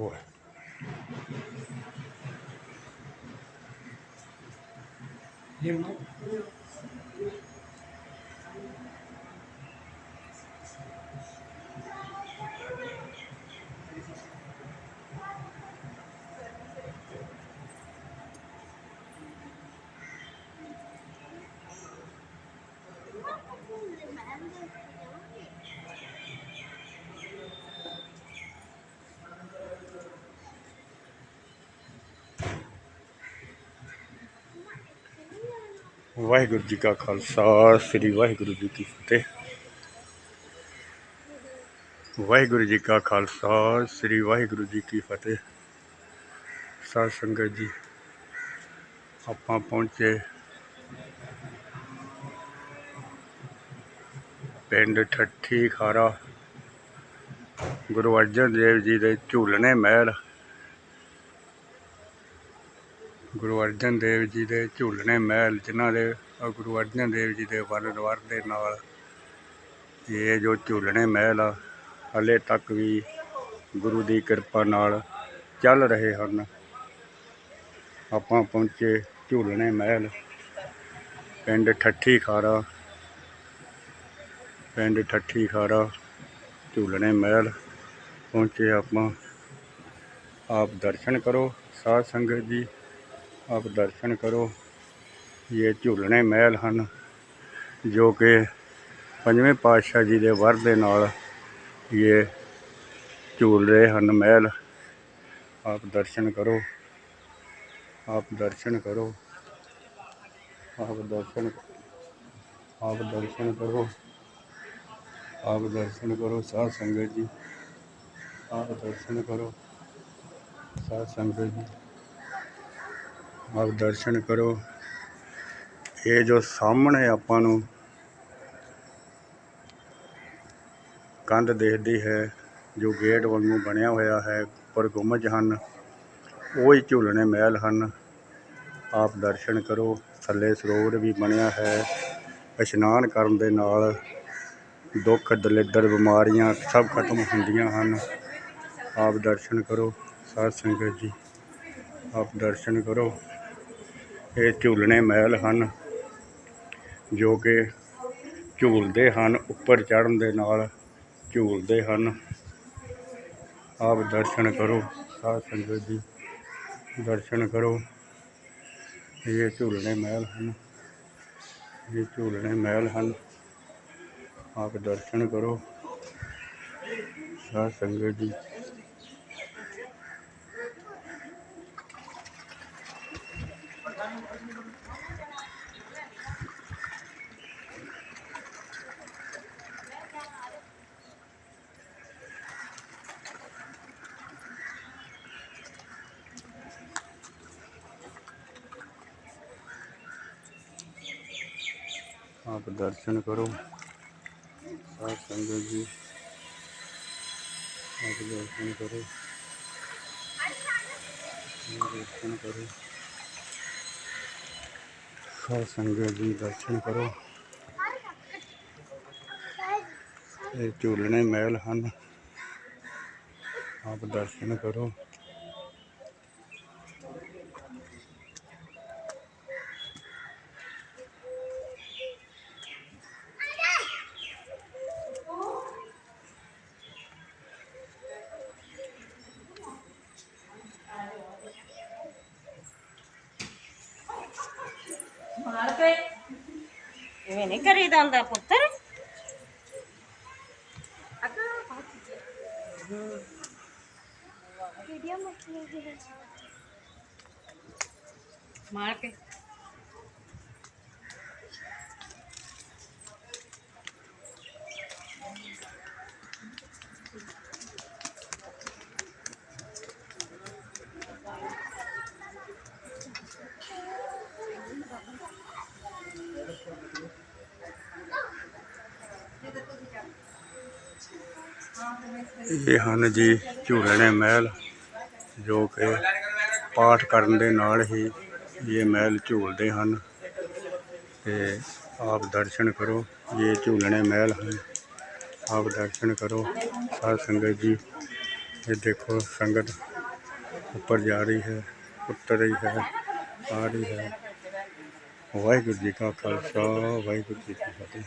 ਉਹ ਹੈ। ਵਾਹਿਗੁਰੂ ਜੀ ਕਾ ਖਾਲਸਾ, ਸ੍ਰੀ ਵਾਹਿਗੁਰੂ ਜੀ ਕੀ ਫਤਿਹ। ਵਾਹਿਗੁਰੂ ਜੀ ਕਾ ਖਾਲਸਾ, ਸ੍ਰੀ ਵਾਹਿਗੁਰੂ ਜੀ ਕੀ ਫਤਿਹ। ਸਾਧ ਸੰਗਤ ਜੀ, ਆਪਾਂ ਪਹੁੰਚੇ ਪਿੰਡ ਠੱਠੀ ਖਾਰਾ, ਗੁਰੂ ਅਰਜਨ ਦੇਵ ਜੀ ਦੇ ਝੂਲਣੇ ਮਹਿਲ। ਗੁਰੂ ਅਰਜਨ ਦੇਵ ਜੀ ਦੇ ਝੂਲਣੇ ਮਹਿਲ, ਜਿਨ੍ਹਾਂ ਦੇ ਗੁਰੂ ਅਰਜਨ ਦੇਵ ਜੀ ਦੇ ਵਰ ਦੇ ਨਾਲ ਇਹ ਜੋ ਝੂਲਣੇ ਮਹਿਲ ਆ, ਹਲੇ ਤੱਕ ਵੀ ਗੁਰੂ ਦੀ ਕਿਰਪਾ ਨਾਲ ਚੱਲ ਰਹੇ ਹਨ। ਆਪਾਂ ਪਹੁੰਚੇ ਝੂਲਣੇ ਮਹਿਲ, ਪਿੰਡ ਠੱਠੀ ਖਾਰਾ। ਪਿੰਡ ਠੱਠੀ ਖਾਰਾ, ਝੂਲਣੇ ਮਹਿਲ, ਪਹੁੰਚੇ ਆਪਾਂ। ਆਪ ਦਰਸ਼ਨ ਕਰੋ, ਸਾਧ ਸੰਗਤ ਜੀ। ਆਪ ਦਰਸ਼ਨ ਕਰੋ। ਇਹ ਝੂਲਣੇ ਮਹਿਲ ਹਨ, ਜੋ ਕਿ ਪੰਜਵੇਂ ਪਾਤਸ਼ਾਹ ਜੀ ਦੇ ਵਰ ਦੇ ਨਾਲ ਇਹ ਝੂਲ ਰਹੇ ਹਨ ਮਹਿਲ। ਆਪ ਦਰਸ਼ਨ ਕਰੋ, ਆਪ ਦਰਸ਼ਨ ਕਰੋ, ਆਪ ਦਰਸ਼ਨ ਆਪ ਦਰਸ਼ਨ ਕਰੋ, ਆਪ ਦਰਸ਼ਨ ਕਰੋ ਸਾਧ ਸੰਗਤ ਜੀ, ਆਪ ਦਰਸ਼ਨ ਕਰੋ, ਸਾਧ ਸੰਗਤ ਜੀ। ਆਪ ਦਰਸ਼ਨ ਕਰੋ। ਇਹ ਜੋ ਸਾਹਮਣੇ ਆਪਾਂ ਨੂੰ ਕੰਧ ਦੇਖਦੀ ਹੈ, ਜੋ ਗੇਟ ਵਾਂਗੂ ਬਣਿਆ ਹੋਇਆ ਹੈ, ਉੱਪਰ ਗੁੰਮਜ ਹਨ, ਉਹ ਹੀ ਝੂਲਣੇ ਮਹਿਲ ਹਨ। ਆਪ ਦਰਸ਼ਨ ਕਰੋ। ਥੱਲੇ ਸਰੋਵਰ ਵੀ ਬਣਿਆ ਹੈ। ਇਸ਼ਨਾਨ ਕਰਨ ਦੇ ਨਾਲ ਦੁੱਖ, ਦਲਿੱਦਰ, ਬਿਮਾਰੀਆਂ ਸਭ ਖਤਮ ਹੁੰਦੀਆਂ ਹਨ। ਆਪ ਦਰਸ਼ਨ ਕਰੋ। ਸਾਧ ਸੰਗਤ ਜੀ, ਆਪ ਦਰਸ਼ਨ ਕਰੋ। ਇਹ ਝੂਲਣੇ ਮਹਿਲ ਹਨ, ਜੋ ਕਿ ਝੂਲਦੇ ਹਨ, ਉੱਪਰ ਚੜ੍ਹਨ ਦੇ ਨਾਲ ਝੂਲਦੇ ਹਨ। ਆਪ ਦਰਸ਼ਨ ਕਰੋ, ਸਾਧ ਸੰਗਤ ਜੀ, ਦਰਸ਼ਨ ਕਰੋ। ਇਹ ਝੂਲਣੇ ਮਹਿਲ ਹਨ, ਇਹ ਝੂਲਣੇ ਮਹਿਲ ਹਨ। ਆਪ ਦਰਸ਼ਨ ਕਰੋ, ਸਾਧ ਸੰਗਤ ਜੀ। ਆਪ ਦਰਸ਼ਨ ਕਰੋ। ਸਾਧ ਸੰਗਤ ਜੀ ਆਪ ਦਰਸ਼ਨ ਕਰੋ। ਆਪ ਦਰਸ਼ਨ ਸਾਧ ਸੰਗਤ ਜੀ ਦਰਸ਼ਨ ਕਰੋ। ਇਹ ਝੂਲਣੇ ਮਹਿਲ ਹਨ। ਆਪ ਦਰਸ਼ਨ ਕਰੋ। ven, carita, anda, apostar. ਇਹ ਹਨ ਜੀ ਝੂਲਣੇ ਮਹਿਲ, ਜੋ ਕਿ ਪਾਠ ਕਰਨ ਦੇ ਨਾਲ ਹੀ ਇਹ ਮਹਿਲ ਝੂਲਦੇ ਹਨ। ਤੇ ਆਪ ਦਰਸ਼ਨ ਕਰੋ, ਇਹ ਝੂਲਣੇ ਮਹਿਲ ਹਨ। ਆਪ ਦਰਸ਼ਨ ਕਰੋ, ਸਾਧ ਸੰਗਤ ਜੀ। ਇਹ ਦੇਖੋ ਸੰਗਤ ਉੱਪਰ ਜਾ ਰਹੀ ਹੈ, ਉੱਤਰ ਰਹੀ ਹੈ, ਆ ਰਹੀ ਹੈ। ਵਾਹਿਗੁਰੂ ਜੀ ਕਾ ਖਾਲਸਾ, ਵਾਹਿਗੁਰੂ ਜੀ ਕੀ ਫਤਿਹ।